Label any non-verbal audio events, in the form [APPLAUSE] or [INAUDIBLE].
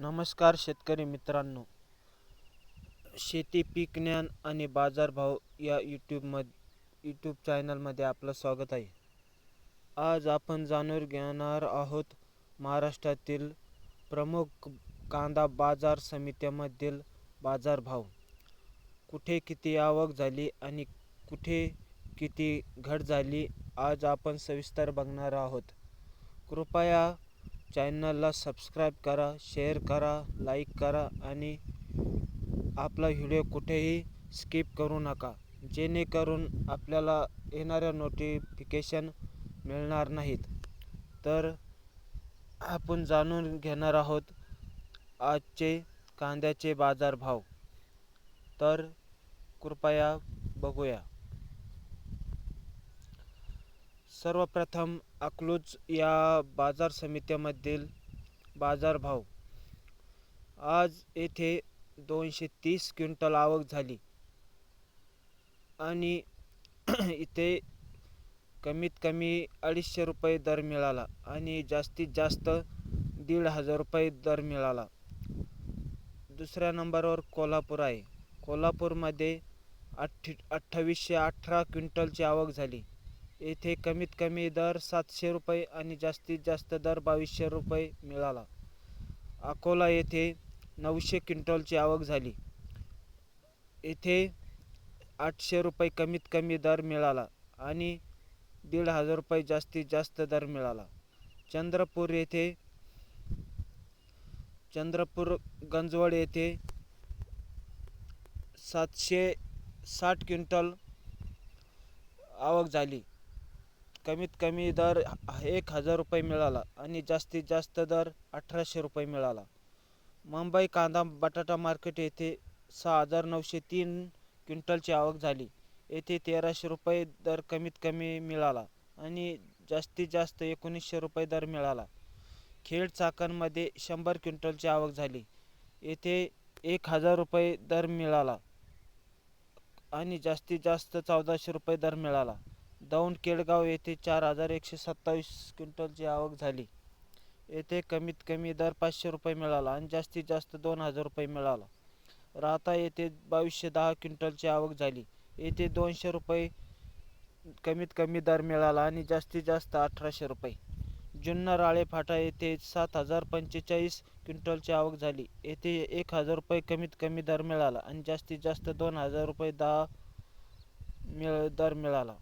नमस्कार शेतकरी मित्रांनो. शेती पीक ज्ञान आणि बाजारभाव या यूट्यूबमध यूट्यूब चॅनलमध्ये आपलं स्वागत आहे. आज आपण जाणून घेणार आहोत महाराष्ट्रातील प्रमुख कांदा बाजार समित्यामधील बाजारभाव कुठे किती आवक झाली आणि कुठे किती घट झाली आज आपण सविस्तर बघणार आहोत. कृपया चॅनलला सबस्क्राईब करा शेअर करा लाईक करा आणि आपला व्हिडिओ कुठेही स्किप करू नका. जेणेकरून आपल्याला येणाऱ्या नोटिफिकेशन मिळणार नाहीत. तर आपण जाणून घेणार आहोत आजचे कांद्याचे बाजारभाव. तर कृपया बघूया. सर्वप्रथम अकलूज या बाजार समित्यामधील बाजारभाव. आज येथे दोनशे तीस क्विंटल आवक झाली. आणि [CLEARS THROAT] इथे कमीत कमी अडीचशे रुपये दर मिळाला आणि जास्तीत जास्त दीड हजार रुपये दर मिळाला. दुसऱ्या नंबरवर कोल्हापूर आहे. कोल्हापूरमध्ये अठ्ठी अठ्ठावीसशे अठरा क्विंटलची आवक झाली. येथे कमीत कमी दर सातशे रुपये आणि जास्तीत जास्त दर बावीसशे रुपये मिळाला. अकोला येथे नऊशे क्विंटलची आवक झाली. येथे आठशे रुपये कमीत कमी दर मिळाला आणि दीड हजार रुपये जास्तीत जास्त दर मिळाला. चंद्रपूर येथे चंद्रपूर गंजवड येथे सातशे साठ क्विंटल आवक झाली. कमीत कमी दर एक हजार रुपये मिळाला आणि जास्तीत जास्त दर अठराशे रुपये मिळाला. मुंबई कांदा बटाटा मार्केट येथे सहा हजार नऊशे तीन क्विंटलची आवक झाली. येथे तेराशे रुपये दर कमीत कमी मिळाला आणि जास्तीत जास्त एकोणीसशे रुपये दर मिळाला. खेड चाकणमध्ये शंभर क्विंटलची आवक झाली. येथे एक हजार रुपये दर मिळाला आणि जास्तीत जास्त चौदाशे रुपये दर मिळाला. दौंड केळगाव येथे चार हजार एकशे सत्तावीस क्विंटलची आवक झाली. येथे कमीत कमी दर पाचशे रुपये मिळाला आणि जास्तीत जास्त दोन हजार रुपये मिळाला. राहता येथे बावीसशे दहा क्विंटलची आवक झाली. येथे दोनशे रुपये कमीत कमी दर मिळाला आणि जास्तीत जास्त अठराशे रुपये. जुन्नर आळेफाटा येथे सात हजार पंचेचाळीस क्विंटलची आवक झाली. येथे एक हजार रुपये कमीत कमी दर मिळाला आणि जास्तीत जास्त दोन हजार रुपये दहा मिळ दर मिळाला.